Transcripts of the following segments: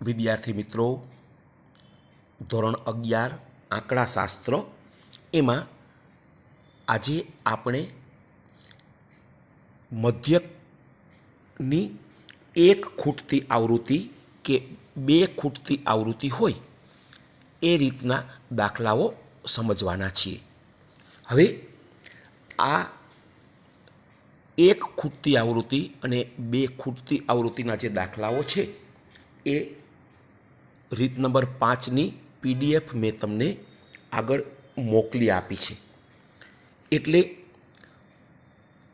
વિદ્યાર્થી મિત્રો, ધોરણ અગિયાર આંકડાશાસ્ત્ર એમાં આજે આપણે મધ્યકની એક ખૂટતી આવૃત્તિ કે બે ખૂટતી આવૃત્તિ હોય, એ રીતના દાખલાઓ સમજવાના છીએ. હવે આ એક ખૂટતી આવૃત્તિ અને બે ખૂટતી આવૃત્તિના જે દાખલાઓ છે, એ રીત નંબર પાંચની પીડીએફ મેં તમને આગળ મોકલી આપી છે. એટલે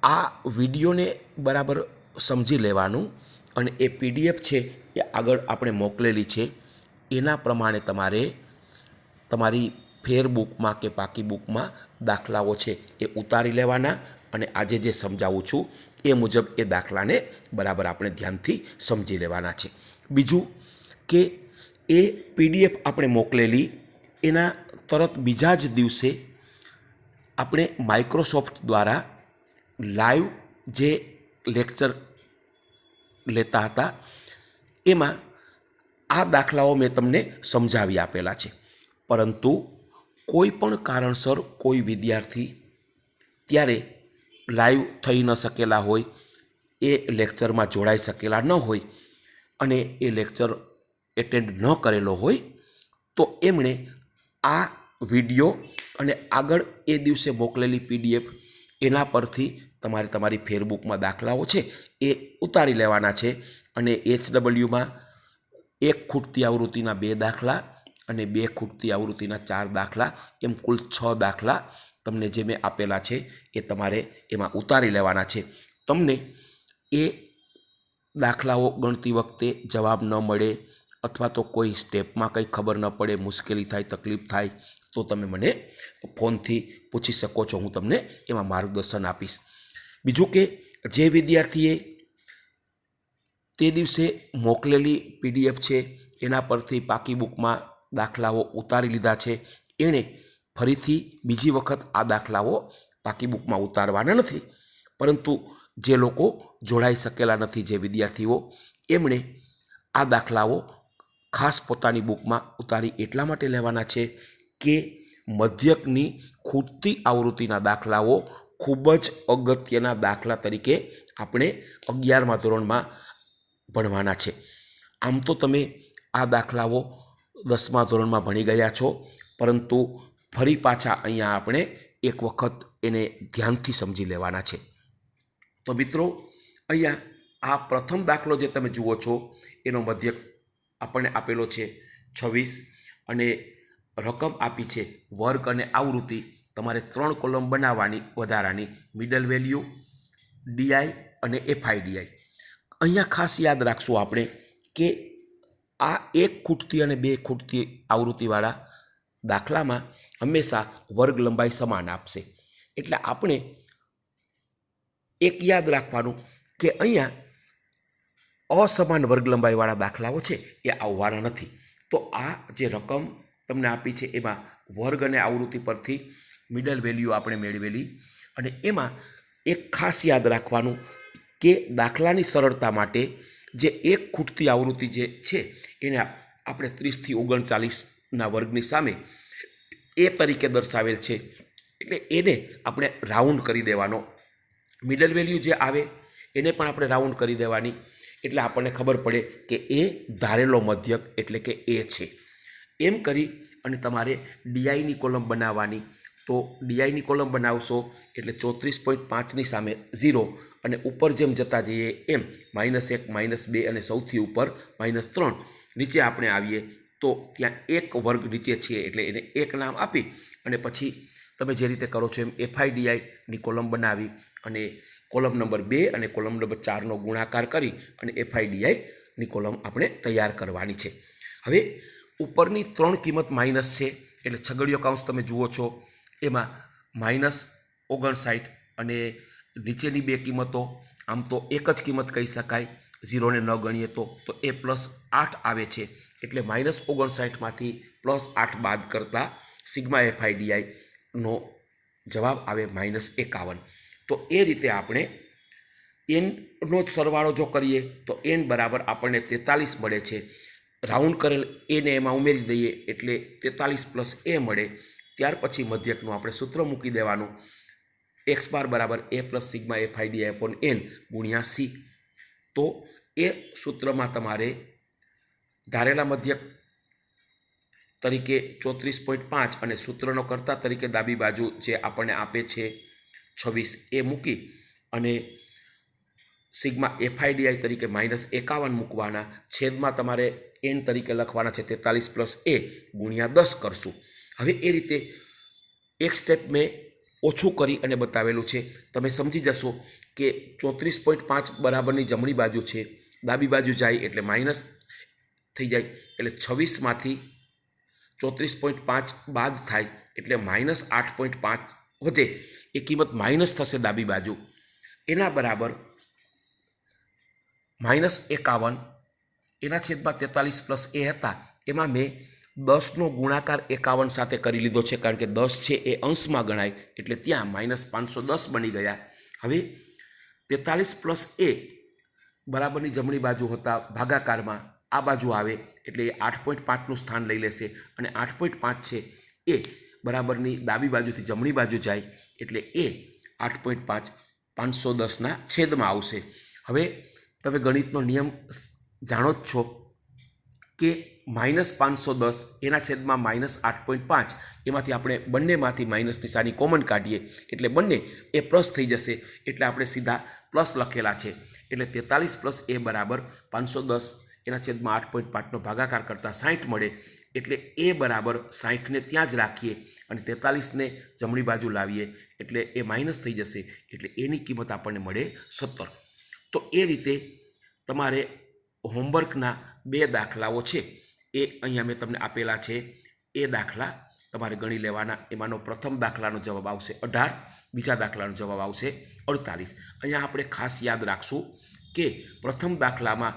આ વિડીયોને બરાબર સમજી લેવાનું અને એ પીડીએફ છે એ આગળ આપણે મોકલેલી છે. એના પ્રમાણે તમારે તમારી ફેરબુકમાં કે પાકી બુકમાં દાખલાઓ છે એ ઉતારી લેવાના અને આજે જે સમજાવું છું એ મુજબ એ દાખલાને બરાબર આપણે ધ્યાનથી સમજી લેવાના છે. બીજું કે એ પીડીએફ આપણે મોકલેલી, એના તરત બીજા જ દિવસે આપણે માઇક્રોસોફ્ટ દ્વારા લાઈવ જે લેક્ચર લેતા હતા, એમાં આ દાખલાઓ મેં તમને સમજાવી આપેલા છે. પરંતુ કોઈ પણ કારણસર કોઈ વિદ્યાર્થી ત્યારે લાઈવ થઈ ન શકેલા હોય, એ લેક્ચરમાં જોડાઈ શકેલા ન હોય અને એ લેક્ચર એટેન્ડ ન કરેલો હોય, તો એમણે આ વીડિયો અને આગળ એ દિવસે મોકલેલી પીડીએફ એના પરથી તમારે તમારી ફેરબુકમાં દાખલાઓ છે, એ ઉતારી લેવાના છે અને એચ ડબલ્યુમાં એક ખૂટતી આવૃત્તિના બે દાખલા અને બે ખૂટતી આવૃત્તિના ચાર દાખલા, એમ કુલ છ દાખલા તમને જે મેં આપેલા છે એ તમારે એમાં ઉતારી લેવાના છે. તમને એ દાખલાઓ ગણતી વખતે જવાબ ન મળે અથવા તો કોઈ સ્ટેપમાં કંઈ ખબર ન પડે, મુશ્કેલી થાય, તકલીફ થાય, તો તમે મને ફોનથી પૂછી શકો છો. હું તમને એમાં માર્ગદર્શન આપીશ. બીજું કે જે વિદ્યાર્થીએ તે દિવસે મોકલેલી પીડીએફ છે, એના પરથી પાકી બુકમાં દાખલાઓ ઉતારી લીધા છે. એણે ફરીથી બીજી વખત આ દાખલાઓ પાકી બુકમાં ઉતારવાના નથી. પરંતુ જે લોકો જોડાઈ શકેલા નથી, જે વિદ્યાર્થીઓ, એમણે આ દાખલાઓ ખાસ પોતાની બુકમાં ઉતારી એટલા માટે લેવાના છે કે મધ્યકની ખૂટતી આવૃત્તિના દાખલાઓ ખૂબ જ અગત્યના દાખલા તરીકે આપણે અગિયારમા ધોરણમાં ભણવાના છે. આમ તો તમે આ દાખલાઓ દસમા ધોરણમાં ભણી ગયા છો, પરંતુ ફરી પાછા અહીંયા આપણે એક વખત એને ધ્યાનથી સમજી લેવાના છે. તો મિત્રો, અહીંયા આ પ્રથમ દાખલો જે તમે જુઓ છો, એનો મધ્યક આપણને આપેલો છે છવ્વીસ. અને રકમ આપી છે વર્ગ અને આવૃત્તિ તમારે ત્રણ કોલમ બનાવવાની વધારાની. મિડલ વેલ્યુ ડીઆઈ અને એફઆઈડીઆઈ અહીંયા ખાસ યાદ રાખશું આપણે કે આ એક ખૂટતી અને બે ખૂટતી આવૃત્તિવાળા દાખલામાં હંમેશા વર્ગ લંબાઈ સમાન આપશે. એટલે આપણે એક યાદ રાખવાનું કે અહીંયા અસમાન વર્ગ લંબાઈવાળા દાખલાઓ છે એ આવવાના નથી. તો આ જે રકમ તમને આપી છે એમાં વર્ગ અને આવૃત્તિ પરથી મિડલ વેલ્યુ આપણે મેળવેલી અને એમાં એક ખાસ યાદ રાખવાનું કે દાખલાની સરળતા માટે જે એક ખૂટતી આવૃત્તિ જે છે એને આપણે ત્રીસથી ઓગણચાલીસના વર્ગની સામે એ તરીકે દર્શાવેલ છે. એટલે એને આપણે રાઉન્ડ કરી દેવાનો. મિડલ વેલ્યુ જે આવે એને પણ આપણે રાઉન્ડ કરી દેવાની. એટલે આપણને ખબર પડે કે એ ધારેલો મધ્યક એટલે કે એ છે. એમ કરી અને તમારે ડીઆઈની કોલમ બનાવવાની. તો ડીઆઈની કોલમ બનાવશો એટલે ચોત્રીસ પોઈન્ટ પાંચની સામે ઝીરો અને ઉપર જેમ જતા જઈએ એમ માઇનસ એક, માઇનસ બે અને સૌથી ઉપર માઇનસ ત્રણ નીચે આપણે આવીએ તો ત્યાં એક વર્ગ નીચે છે એટલે એને એક નામ આપી અને પછી તમે જે રીતે કરો છો એમ એફઆઈડીઆઈની કોલમ બનાવી અને કોલમ નંબર બે અને કોલમ નંબર ચારનો ગુણાકાર કરી અને એફઆઈડીઆઈની કોલમ આપણે તૈયાર કરવાની છે. હવે ઉપરની ત્રણ કિંમત માઇનસ છે, એટલે છગડીયો કાઉન્સ તમે જુઓ છો, એમાં માઇનસ ઓગણસાઠ અને નીચેની બે કિંમતો, આમ તો એક જ કિંમત કહી શકાય, ઝીરોને ન ગણીએ તો તો એ પ્લસ આઠ આવે છે, એટલે માઇનસ ઓગણસાઠમાંથી પ્લસ આઠ બાદ કરતાં સિગ્મા એફઆઈડીઆઈનો જવાબ આવે માઇનસ એકાવન. તો એ રીતે આપણે એનનો સરવાળો જો કરીએ, તો એન બરાબર આપણને તેતાલીસ મળે છે. રાઉન્ડ કરેલ એને એમાં ઉમેરી દઈએ એટલે તેતાલીસ પ્લસ એ મળે. ત્યાર પછી મધ્યકનું આપણે સૂત્ર મૂકી દેવાનું. એક્સ બાર બરાબર A plus sigma f i d એપોન N ગુણ્યા સી તો એ સૂત્રમાં તમારે ધારેલા મધ્યક તરીકે ચોત્રીસ પોઈન્ટ પાંચ અને સૂત્રનો કરતા તરીકે ડાબી બાજુ જે આપણને આપે છે છવ્વીસ એ મૂકી અને સિગ્મા એફઆઈડીઆઈ તરીકે માઇનસ એકાવન મૂકવાના છેદમાં તમારે એન તરીકે લખવાના છે તેતાલીસ પ્લસ એ ગુણ્યા દસ કરશું. હવે એ રીતે એક સ્ટેપ મેં ઓછું કરી અને બતાવેલું છે. તમે સમજી જશો કે ચોત્રીસ પોઈન્ટ પાંચ બરાબરની જમણી બાજુ છે, ડાબી બાજુ જાય એટલે માઇનસ થઈ જાય, એટલે છવ્વીસમાંથી ચોત્રીસ પોઈન્ટ પાંચ બાદ થાય એટલે માઇનસ આઠ પોઈન્ટ પાંચ વધે એ કિંમત માઇનસ થશે ડાબી બાજુ. એના બરાબર માઇનસ એકાવન, એના છેદમાં તેતાલીસ પ્લસ એ હતા. એમાં મેં દસનો ગુણાકાર એકાવન સાથે કરી લીધો છે, કારણ કે દસ છે એ અંશમાં ગણાય, એટલે ત્યાં માઇનસ પાંચસો દસ બની ગયા. હવે તેતાલીસ પ્લસ એ બરાબરની જમણી બાજુ હતા, ભાગાકારમાં આ બાજુ આવે, એટલે એ આઠ પોઈન્ટ પાંચનું સ્થાન લઈ લેશે, અને આઠ પોઈન્ટ પાંચ છે એ બરાબરની ડાબી બાજુથી જમણી બાજુ જાય એટલે એ આઠ પોઈન્ટ પાંચ પાંચસો દસના છેદમાં આવશે. હવે તમે ગણિતનો નિયમ જાણો જ છો કે માઇનસ પાંચસો દસ એના છેદમાં માઇનસ આઠ પોઈન્ટ પાંચ એમાંથી આપણે બંનેમાંથી માઇનસ નિશાની કોમન કાઢીએ એટલે બંને એ પ્લસ થઈ જશે એટલે આપણે સીધા પ્લસ લખેલા છે. એટલે તેતાલીસ પ્લસ એ બરાબર પાંચસો દસ એના છેદમાં આઠ પોઈન્ટ પાંચનો ભાગાકાર કરતાં સાઠ મળે એટલે એ બરાબર સાઠને ત્યાં જ રાખીએ. અને તેતાલીસને જમણી બાજુ લાવીએ, એટલે એ માઇનસ થઈ જશે, એટલે એની કિંમત આપણને મળે સત્તર. તો એ રીતે તમારે હોમવર્કના બે દાખલાઓ છે, એ અહીંયા મેં તમને આપેલા છે. એ દાખલા તમારે ગણી લેવાના, એમાંનો પ્રથમ દાખલાનો જવાબ આવશે અઢાર, બીજા દાખલાનો જવાબ આવશે અડતાલીસ. અહીંયા આપણે ખાસ યાદ રાખશું કે પ્રથમ દાખલામાં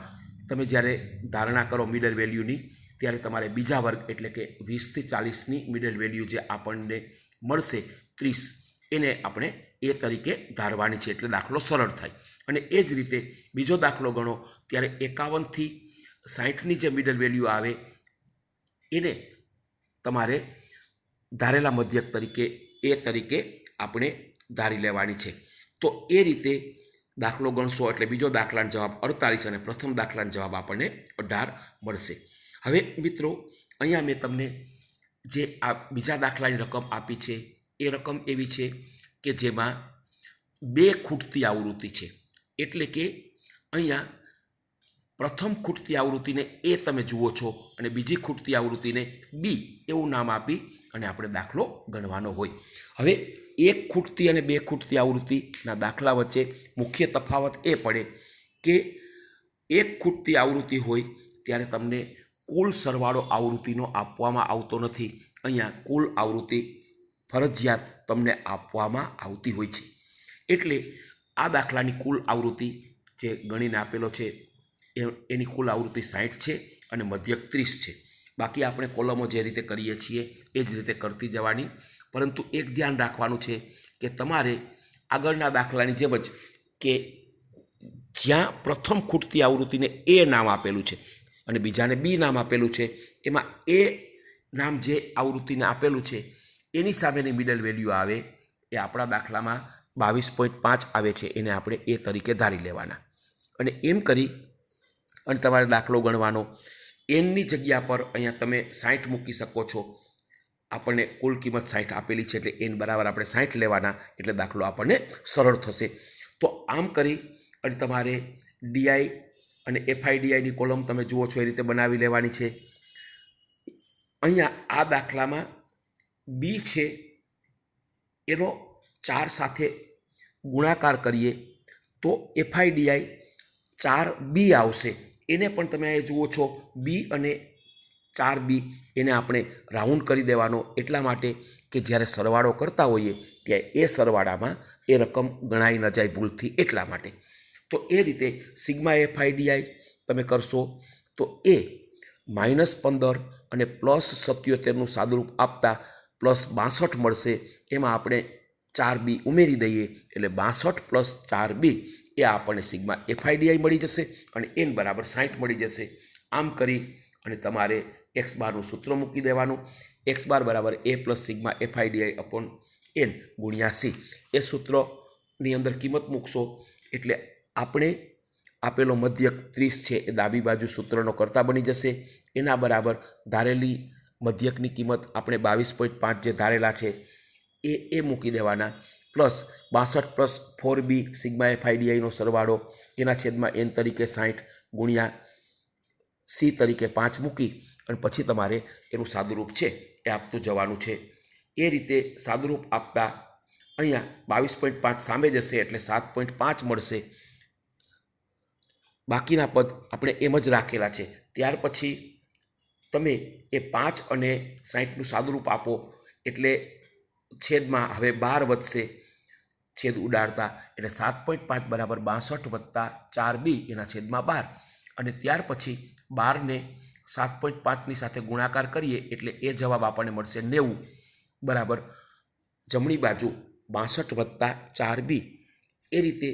તમે જ્યારે ધારણા કરો મિડલ વેલ્યુની ત્યારે તમારે બીજા વર્ગ એટલે કે વીસથી ચાલીસની મિડલ વેલ્યુ જે આપણને મળશે, ત્રીસ, એને આપણે એ તરીકે ધારવાની છે એટલે દાખલો સરળ થાય. અને એ જ રીતે બીજો દાખલો ગણો, ત્યારે એકાવનથી સાહીઠની જે મિડલ વેલ્યુ આવે, એને તમારે ધારેલા મધ્યક તરીકે, એ તરીકે આપણે ધારી લેવાની છે. તો એ રીતે દાખલો ગણશો એટલે બીજો દાખલાનો જવાબ અડતાલીસ અને પ્રથમ દાખલાનો જવાબ આપણને અઢાર મળશે. હવે મિત્રો, અહીંયા મેં તમને જે આ બીજા દાખલાની રકમ આપી છે, એ રકમ એવી છે કે જેમાં બે ખૂટતી આવૃત્તિ છે. એટલે કે અહીંયા પ્રથમ ખૂટતી આવૃત્તિને એ તમે જુઓ છો અને બીજી ખૂટતી આવૃત્તિને બી એવું નામ આપી અને આપણે દાખલો ગણવાનો હોય. હવે એક ખૂટતી અને બે ખૂટતી આવૃત્તિના દાખલા વચ્ચે મુખ્ય તફાવત એ પડે કે એક ખૂટતી આવૃત્તિ હોય ત્યારે તમને કુલ સરવાળો આવૃત્તિનો આપવામાં આવતો નથી. અહીંયા કુલ આવૃત્તિ ફરજિયાત તમને આપવામાં આવતી હોય છે. એટલે આ દાખલાની કુલ આવૃત્તિ જે ગણીને આપેલો છે એની કુલ આવૃત્તિ સાઠ છે અને મધ્યક ત્રીસ છે. બાકી આપણે કોલમો જે રીતે કરીએ છીએ, એ જ રીતે કરતી જવાની. પરંતુ એક ધ્યાન રાખવાનું છે કે તમારે આગળના દાખલાની જેમ જ કે જ્યાં પ્રથમ ખૂટતી આવૃત્તિને એ નામ આપેલું છે અને બીજાને બી નામ આપેલું છે. એમાં એ નામ જે આવૃત્તિને આપેલું છે, એની સામેની મિડલ વેલ્યુ આવે, એ આપણા દાખલામાં બાવીસ પોઈન્ટ પાંચ આવે છે, એને આપણે એ તરીકે ધારી લેવાના. અને એમ કરી, અને તમારે દાખલો ગણવાનો એનની જગ્યા પર અહીંયા તમે સાઠ મૂકી શકો છો. આપણને કુલ કિંમત સાઠ આપેલી છે, એટલે એન બરાબર આપણે સાઠ લેવાના, એટલે દાખલો આપણને સરળ થશે. તો આમ કરી, અને તમારે ડીઆઈ અને એફઆઈડીઆઈની કોલમ તમે જુઓ છો એ રીતે બનાવી લેવાની છે. અહીંયા આ દાખલામાં બી છે, એનો ચાર સાથે ગુણાકાર કરીએ તો એફઆઈડીઆઈ ચાર બી આવશે. એને પણ તમે અહીંયા જુઓ છો, બી અને ચાર બી એને આપણે રાઉન્ડ કરી દેવાનો. એટલા માટે કે જ્યારે સરવાળો કરતા હોઈએ, ત્યારે એ સરવાળામાં એ રકમ ગણાઈ ન જાય ભૂલથી. એટલા માટે. તો એ રીતે સિગ્મા એફઆઈડીઆઈ તમે કરશો, તો એ માઇનસ પંદર અને પ્લસ સત્યોતેરનું સાદુરૂપ આપતા પ્લસ બાસઠ મળશે. એમાં આપણે ચાર બી ઉમેરી દઈએ એટલે બાસઠ પ્લસ ચાર બી એ આપણને સિગ્મા એફઆઈડીઆઈ મળી જશે અને એન બરાબર સાઠ મળી જશે. આમ કરી અને તમારે એક્સ બારનું સૂત્ર મૂકી દેવાનું. એક્સ બાર બરાબર A plus sigma f i d i upon n ગુણ્યા સી એ સૂત્રની અંદર કિંમત મૂકશો એટલે આપણે આપેલો મધ્યક ત્રીસ છે, એ ડાબી બાજુ સૂત્રનો કરતા બની જશે. એના બરાબર ધારેલી મધ્યકની કિંમત આપણે બાવીસ પોઈન્ટ પાંચ જે ધારેલા છે, એ એ મૂકી દેવાના. પ્લસ બાસઠ પ્લસ ફોર બી સિગ્મા એફઆઈડીઆઈનો સરવાળો એના છેદમાં એન તરીકે સાઠ ગુણ્યા સી તરીકે પાંચ મૂકી અને પછી તમારે એનું સાદુરૂપ છે, એ આપતું જવાનું છે. એ રીતે સાદુરૂપ આપતા અહીંયા બાવીસ પોઈન્ટ પાંચ સામે જશે એટલે સાત પોઈન્ટ પાંચ મળશે. બાકીના પદ આપણે એમ જ રાખેલા છે. ત્યાર પછી તમે એ પાંચ અને સાહીઠનું સાદુરૂપ આપો, એટલે છેદમાં હવે બાર વધશે. છેદ ઉડાડતા એટલે સાત પોઈન્ટ પાંચ બરાબર બાસઠ વત્તા ચાર બી એના છેદમાં બાર. અને ત્યાર પછી બારને સાત પોઈન્ટ પાંચની સાથે ગુણાકાર કરીએ એટલે એ જવાબ આપણને મળશે નેવું બરાબર જમણી બાજુ બાસઠ વત્તા ચાર બી. એ રીતે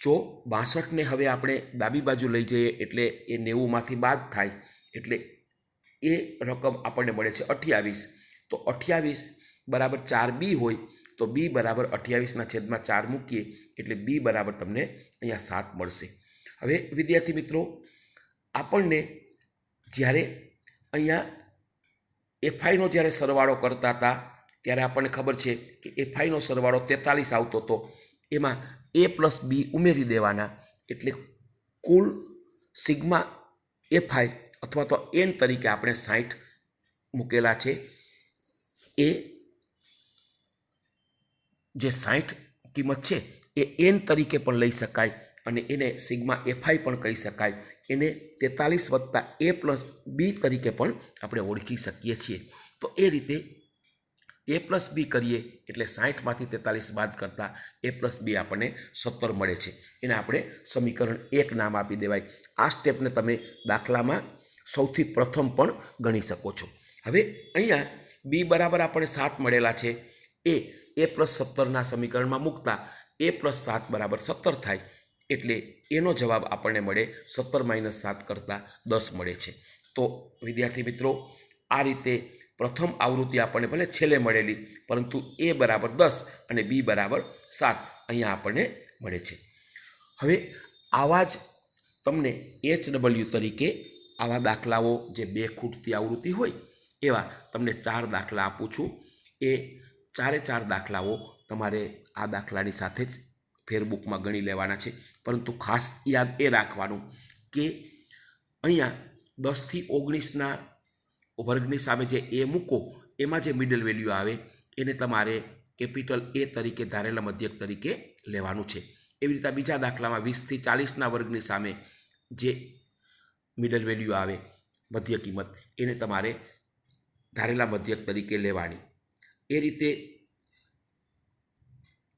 જો બાસઠને હવે આપણે ડાબી બાજુ લઈ જઈએ એટલે એ નેવુંમાંથી બાદ થાય એટલે એ રકમ આપણને મળે છે અઠ્યાવીસ. તો અઠ્યાવીસ બરાબર ચાર બી હોય તો બી બરાબર અઠ્યાવીસના છેદમાં ચાર મૂકીએ એટલે બી બરાબર તમને અહીંયા સાત મળશે. હવે વિદ્યાર્થી મિત્રો, આપણને જ્યારે અહીંયા એફઆઈનો જ્યારે સરવાળો કરતા હતા, ત્યારે આપણને ખબર છે કે એફઆઈનો સરવાળો તેતાલીસ આવતો હતો. એમાં એ પ્લસ બી ઉમેરી દેવાના. એટલે કુલ સિગ્મા એફઆઈ અથવા તો એન તરીકે આપણે સાઠ મૂકેલા છે. એ જે સાઠ કિંમત છે એ એન તરીકે પણ લઈ શકાય અને એને સિગ્મા એફઆઈ પણ કહી શકાય. એને તેતાલીસ વત્તા એ પ્લસ બી તરીકે પણ આપણે ઓળખી શકીએ છીએ. તો એ રીતે એ પ્લસ બી કરીએ એટલે સાઠમાંથી તેતાલીસ બાદ કરતાં એ પ્લસ બી આપણને સત્તર મળે છે. એને આપણે સમીકરણ એક નામ આપી દેવાય. આ સ્ટેપને તમે દાખલામાં સૌથી પ્રથમ પણ ગણી શકો છો. હવે અહીંયા બી બરાબર આપણને સાત મળેલા છે. એ એ પ્લસ સત્તરના સમીકરણમાં મૂકતા એ પ્લસ સાત બરાબર સત્તર થાય એટલે એનો જવાબ આપણને મળે સત્તર માઇનસ સાત કરતાં દસ મળે છે. તો વિદ્યાર્થી મિત્રો, આ રીતે પ્રથમ આવૃત્તિ આપણને ભલે છેલ્લે મળેલી, પરંતુ એ બરાબર દસ અને બી બરાબર સાત અહીંયા આપણને મળે છે. હવે આવા જ તમને એચ ડબલ્યુ તરીકે આવા દાખલાઓ જે બે ખૂટતી આવૃત્તિ હોય, એવા તમને ચાર દાખલા આપું છું. એ ચારે ચાર દાખલાઓ તમારે આ દાખલાની સાથે જ ફેરબુકમાં ગણી લેવાના છે. પરંતુ ખાસ યાદ એ રાખવાનું કે અહીંયા દસથી ઓગણીસના વર્ગની સામે જે એ મૂકો, એમાં જે મિડલ વેલ્યુ આવે, એને તમારે કેપિટલ એ તરીકે ધારેલા મધ્યક તરીકે લેવાનું છે. એવી રીતે બીજા દાખલામાં વીસથી ચાલીસના વર્ગની સામે જે મિડલ વેલ્યુ આવે મધ્ય કિંમત, એને તમારે ધારેલા મધ્યક તરીકે લેવાની. એ રીતે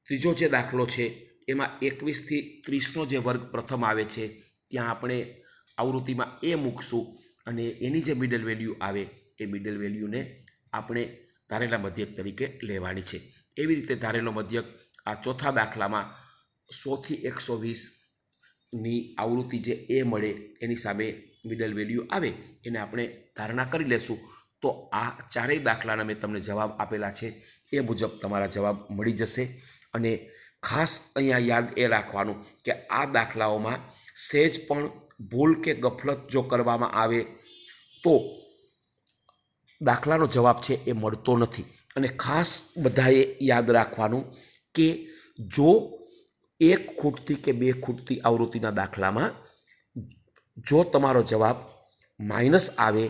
ત્રીજો જે દાખલો છે, એમાં એકવીસથી ત્રીસનો જે વર્ગ પ્રથમ આવે છે, ત્યાં આપણે આવૃત્તિમાં એ મૂકશું. અને એની જે મિડલ વેલ્યુ આવે, એ મિડલ વેલ્યુને આપણે ધારેલા મધ્યક તરીકે લેવાની છે. એવી રીતે ધારેલો મધ્યક આ ચોથા દાખલામાં સોથી એકસો વીસની આવૃત્તિ જે એ મળે, એની સામે મિડલ વેલ્યુ આવે, એને આપણે ધારણા કરી લેશું. તો આ ચારેય દાખલાના મેં તમને જવાબ આપેલા છે, એ મુજબ તમારા જવાબ મળી જશે. અને ખાસ અહીંયા યાદ એ રાખવાનું કે આ દાખલાઓમાં સહેજ પણ ભૂલ કે ગફલત જો કરવામાં આવે તો દાખલાનો જવાબ છે એ મળતો નથી. અને ખાસ બધાએ યાદ રાખવાનું કે જો એક ખૂટતી કે બે ખૂટતી આવૃત્તિના દાખલામાં જો તમારો જવાબ માઇનસ આવે,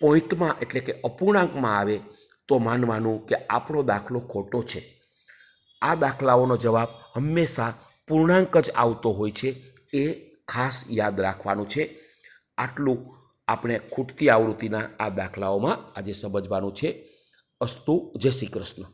પોઈન્ટમાં એટલે કે અપૂર્ણાંકમાં આવે, તો માનવાનું કે આપણો દાખલો ખોટો છે. આ દાખલાઓનો જવાબ હંમેશા પૂર્ણાંક જ આવતો હોય છે એ ખાસ યાદ રાખવાનું છે. આટલું આપણે ખૂટતી આવૃત્તિના આ દાખલાઓમાં આજે સમજવાનું છે. અસ્તુ જય શ્રી કૃષ્ણ.